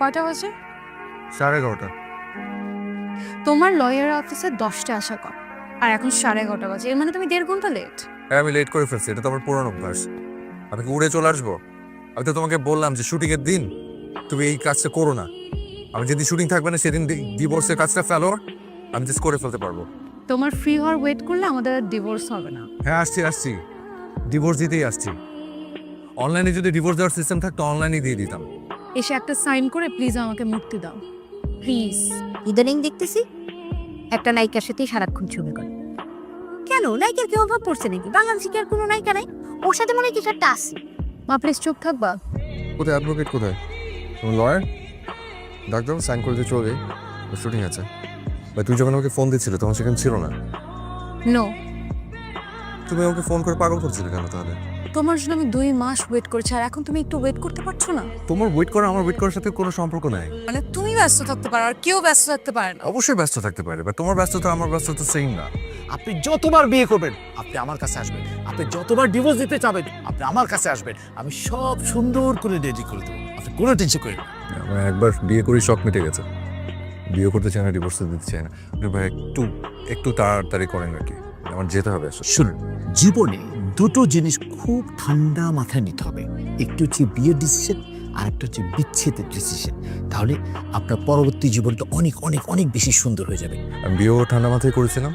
কয়টা হয়েছে সাড়ে এগারোটা। তোমার লয়ার অফিসে দশটা আসা কর। আর এখন সাড়ে এগারোটা বাজে। এর মানে তুমি দেড় ঘণ্টা লেট হ্যাঁ আমি লেট করে ফেলছি। এটা তো আমার পুরনো অভ্যাস। আমি কি উড়ে চলে আসব? আমি তো তোমাকে বললাম যে শুটিং এর দিন তুমি এই কাজটা করো না। আমি যেদিন শুটিং থাকবে না সেদিন ডিভোর্সের কাজটা ফেলো। আমি জাস্ট করে ফেলতে পারব। তোমার ফ্রি হওয়ার ওয়েট করলে আমাদের ডিভোর্স হবে না। হ্যাঁ আসছি আসছি। ডিভোর্স দিতেই আসছি। অনলাইনে যদি ডিভোর্স দেওয়ার সিস্টেম থাকতো অনলাইনে দিয়ে দিতাম। এসে একটা সাইন করে প্লিজ আমাকে মুক্তি দাও। প্লিজ ইদানিং দেখতেছি একটা নায়িকার সাথেই সারাক্ষণ ছবি করে। কেন? নায়িকার কি অভাব পড়ছে নাকি? বাংলাদেশে কি আর কোনো নায়িকা নাই? ওর সাথে মনে হয় কিছু একটা আছে। মা প্লিজ চুপ থাকবা। কোথায়? অ্যাডভোকেট কোথায়? তোমার লয়ার ডাক্তার সাইন করে দিয়ে চলে। শুটিং আছে। বা তুই যখন আমাকে ফোন দিচ্ছিলে তখন সেখানে ছিল না। নো তুমি আমাকে ফোন করে পাগল করছিলে কেন তাহলে? তোমার জন্য আমি দুই মাস ওয়েট করেছি আর এখন তুমি একটু ওয়েট করতে পারছ না? তোমার ওয়েট করা আমার ওয়েট করার সাথে কোনো সম্পর্ক নাই। মানে তুমি ব্যস্ত থাকতে পারো আর কেউ ব্যস্ত থাকতে পারে না। অবশ্যই ব্যস্ত থাকতে পারে বা তোমার ব্যস্ততা আমার ব্যস্ততা সেম না। আপনি যতবার বিয়ে করবেন আপনি আমার কাছে আসবেন। আপনি যতবার ডিভোর্স দিতে চাবেন আপনি আমার কাছে আসবেন। আমি সব সুন্দর করে রেডি করে দেবো। আপনি কোনো টেনশন করেন না। আমার একবার বিয়ে করি শখ মিটে গেছে। বিয়ে করতে চাই না ডিভোর্স দিতে চাই না। আপনি ভাই একটু একটু তাড়াতাড়ি করেন আর কি। আমার যেতে হবে আসলে। শুনুন জীবনে দুটো জিনিস খুব ঠান্ডা মাথায় নিতে হবে। একটি হচ্ছে বিয়ের ডিসিশন আর একটা হচ্ছে বিচ্ছেদের ডিসিশন তাহলে আপনার পরবর্তী জীবনটা অনেক অনেক অনেক বেশি সুন্দর হয়ে যাবে। আমি বিয়েও ঠান্ডা মাথায় করেছিলাম।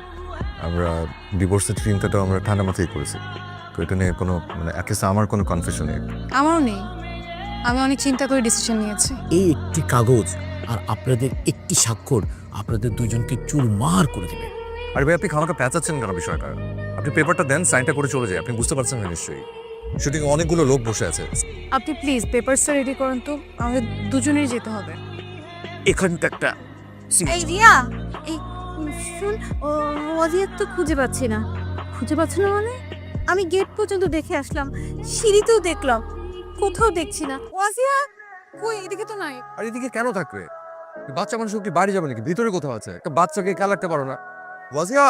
আমরা ডিভোর্সের চিন্তাটাও আমরা ঠান্ডা মাথায় করেছি। তো এটা নিয়ে কোনো মানে অ্যাটলিস্ট আমার কোনো কনফিউশন নেই। আমারও নেই। আমি অনেক চিন্তা করে ডিসিশন নিয়েছি। এই একটি কাগজ আর আপনাদের একটি স্বাক্ষর আপনাদের দুজনকে চুরমার করে দেবে। আর ভাই আপনি খামাকে পেঁচাচ্ছেন কেন বিষয়টা? আপনি পেপারটা দেন সাইনটা করে চলে যায় আপনি বুঝতে পারছেন না নিশ্চয়ই। শুটিং অনেকগুলো লোক বসে আছে। আপনি প্লিজ পেপারসটা রেডি করুন তো। আমাদের দুজনেই যেতে হবে। এখানটা একটা এই রিয়া এই শুন ও ওয়াজিয়ার তো খুঁজে পাচ্ছি না। খুঁজে পাচ্ছি না মানে? আমি গেট পর্যন্ত দেখে আসলাম। সিঁড়িতেও দেখলাম। কোথাও দেখছি না। ওয়াজিয়া কই এদিকে তো নাই। আর এদিকে কেন থাকবে? বাচ্চা মানুষ কি বাড়ি যাবে নাকি? ভিতরে কোথাও আছে। একটা বাচ্চাকে খেয়াল রাখতে পারো না। ওয়াজিয়া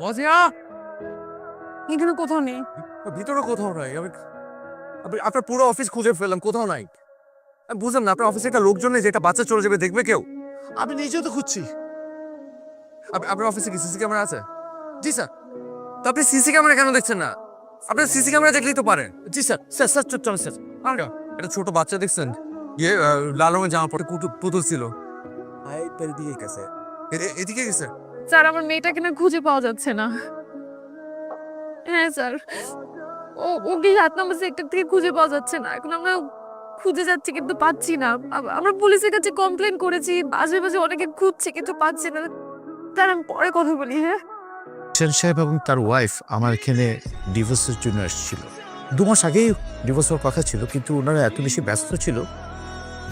ওয়াজিয়া এখানে কোথাও নেই। ভিতরে কোথাও নাই। আমি আপনার পুরো অফিস খুঁজে ফেললাম কোথাও নাই। আমি বুঝলাম না আপনার অফিসে একটা লোকজন নেই যে একটা বাচ্চা চলে যাবে দেখবে কেউ? আমি নিজেও তো খুঁজছি। আপনার অফিসে কি সিসি ক্যামেরা আছে? জি স্যার। তো আপনি সিসি ক্যামেরা কেন দেখছেন না? আপনার সিসি ক্যামেরা দেখলেই তো পারেন। জি স্যার। স্যার স্যার চল চলো স্যার। একটা ছোট বাচ্চা দেখছেন? ইয়ে লাল রঙের জামা পরে কুটু- পুতুল ছিল। দিয়ে গেছে। এদিকে গেছে? স্যার, আমার মেয়েটাকে না খুঁজে পাওয়া যাচ্ছে না। হ্যাঁ স্যার। ও, ওকে সাত নম্বর সেক্টর থেকে খুঁজে পাওয়া যাচ্ছে না। এখন আমরা খুঁজে যাচ্ছি, কিন্তু পাচ্ছি না। আম- আমরা পুলিশের কাছে কমপ্লেন করেছি আশেপাশে অনেকে খুঁজছে, কিন্তু পাচ্ছি না। তার আমি পরে কথা বলি হ্যাঁ? সেন সাহেব এবং তার ওয়াইফ আমার এখানে ডিভোর্সের জন্য এসেছিল। দু মাস আগেই ডিভোর্স হওয়ার কথা ছিল, কিন্তু ওনারা এত বেশি ব্যস্ত ছিল।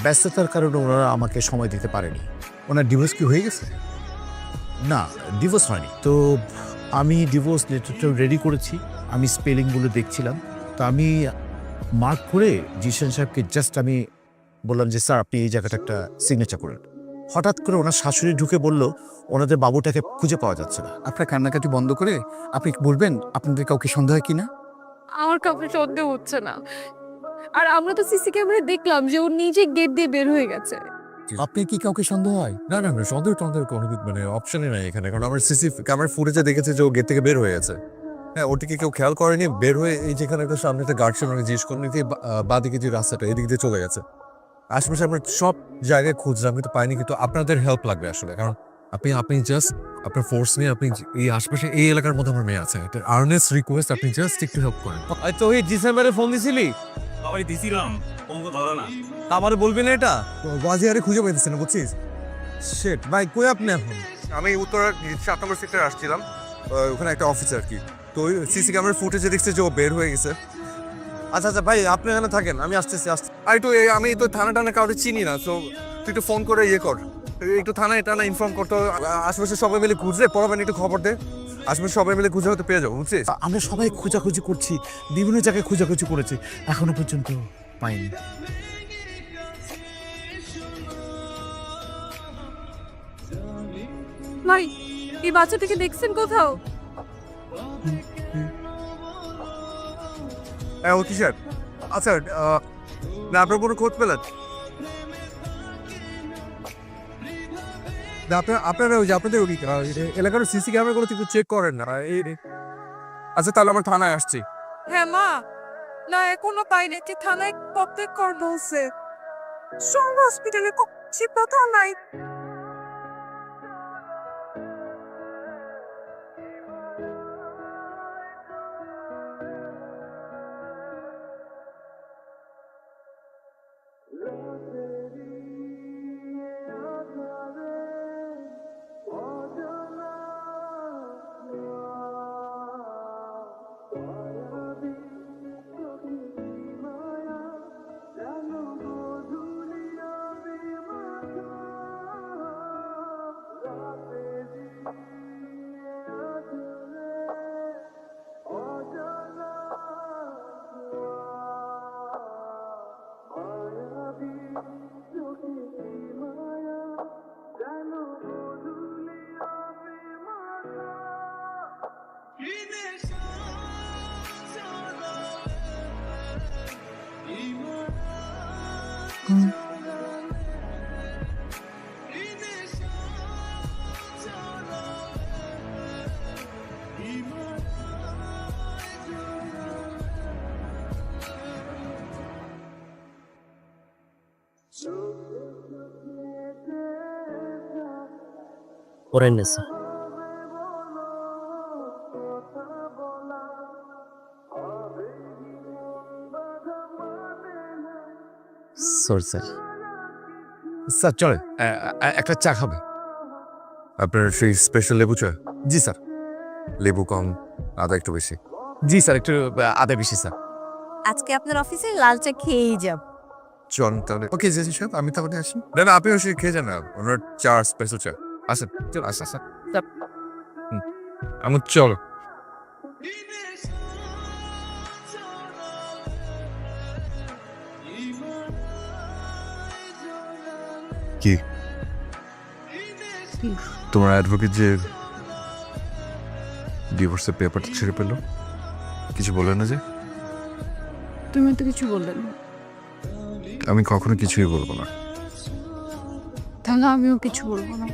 ব্যস্ততার কারণে ওনারা আমাকে সময় দিতে পারেনি। ওনার ডিভোর্স কি হয়ে গেছে? না ডিভোর্স হয়নি। তো আমি ডিভোর্স লেটারটা রেডি করেছি আমি স্পেলিংগুলো দেখছিলাম। তো আমি মার্ক করে জিশান সাহেবকে জাস্ট আমি বললাম যে স্যার আপনি এই জায়গাটা একটা সিগনেচার করেন। হঠাৎ করে ওনার শাশুড়ি ঢুকে বলল ওনাদের বাবুটাকে খুঁজে পাওয়া যাচ্ছে না। আপনার কান্নাকাটি বন্ধ করে আপনি বলবেন আপনাদের কাউকে সন্দেহ হয় কিনা আমার কাউকে সন্দেহ হচ্ছে না। আর আমরা তো সিসি ক্যামেরায় দেখলাম যে ও নিজে গেট দিয়ে বের হয়ে গেছে। আপনি কি কাউকে সন্দেহ হয়? না না না সন্দেহ টন্দেহ কোনো মানে অপশনই নাই এখানে। কারণ আমার সিসি ক্যামেরা ফুটেজে দেখেছে যে ও গেট থেকে বের হয়ে গেছে। হ্যাঁ ওটিকে কেউ খেয়াল করেনি বের হয়ে এই যেখানে একটা সামনে একটা গার্ড ছিল জিজ্ঞেস করেনি যে বা- বাঁদিকে যে রাস্তাটা এদিক দিয়ে চলে গেছে। আশেপাশে আমরা সব জায়গায় খুঁজলাম কিন্তু পাইনি কিন্তু আপনাদের হেল্প লাগবে আসলে। কারণ আপনি আপনি জাস্ট আপনার ফোর্স নিয়ে আপনি এই আশপাশে এই এলাকার মধ্যে আমার মেয়ে আছে। এটা আর্নেস্ট রিকোয়েস্ট আপনি জাস্ট একটু হেল্প করেন। তো এই ডিসেম্বরে ফোন দিছিলি? বাবাই দিছিলাম। ধরে না। আমার বলবি না এটা? বাজিয়ারে খুঁজে পাইতেছে না বুঝছিস? শেট ভাই কই আপনি এখন? আমি উত্তরা সাত নম্বর সেক্টরে আসছিলাম। ওখানে একটা অফিস আর কি। তো ওই সিসি ক্যামেরা ফুটেজে দেখছে যে ও বের হয়ে গেছে। আচ্ছা আচ্ছা ভাই আপনি এখানে থাকেন আমি আসতেছি আসতে আর একটু আমি তো থানা টানা কাউকে চিনি না তো তুই একটু ফোন করে ইয়ে কর। একটু থানায় টানা ইনফর্ম করতো আশেপাশে সবাই মিলে খুঁজলে পরবেন একটু খবর দে। আশেপাশে সবাই মিলে খুঁজে হয়তো পেয়ে যাব বুঝছিস? আমরা সবাই খোঁজাখুঁজি করছি বিভিন্ন জায়গায় খোঁজাখুঁজি করেছি এখনও পর্যন্ত পাইনি। ভাই এই বাচ্চাটাকে দেখছেন কোথাও? হ্যাঁ ও কিসের আচ্ছা না আপনার কোনো খোঁজ পেলেন? আপনার আপনারা ওই যে আপনাদের ওই এলাকার সিসি ক্যামেরাগুলো একটু চেক করেন না। এই আচ্ছা তাহলে আমরা থানায় আসছি। হ্যাঁ মা। না এখনও পাইনি। থানায় কবে কর বলছে। সব হসপিটালে কিছু কথা পরে নেছে সরি স্যার স্যার চলে একটা চা খাবে। আপনার সেই স্পেশাল লেবু চা? জি স্যার। লেবু কম আদা একটু বেশি। জি স্যার একটু আদা বেশি স্যার। আজকে আপনার অফিসে লাল চা খেয়েই যাব। চল তাহলে। ওকে জেসি সাহেব আমি তাহলে আসি। না না আপনিও সে খেয়ে যান না। ওনার চা স্পেশাল চা। আসেন। চল। আসেন হুম। আমার চলো। কি? তোমার অ্যাডভোকেট যে ডিভোর্সের পেপারটা ছেড়ে পেল কিছু বলে না যে? তুমি তো কিছু বললে না। আমি কখনো কিছুই বলব না। তাহলে আমিও কিছু বলব না।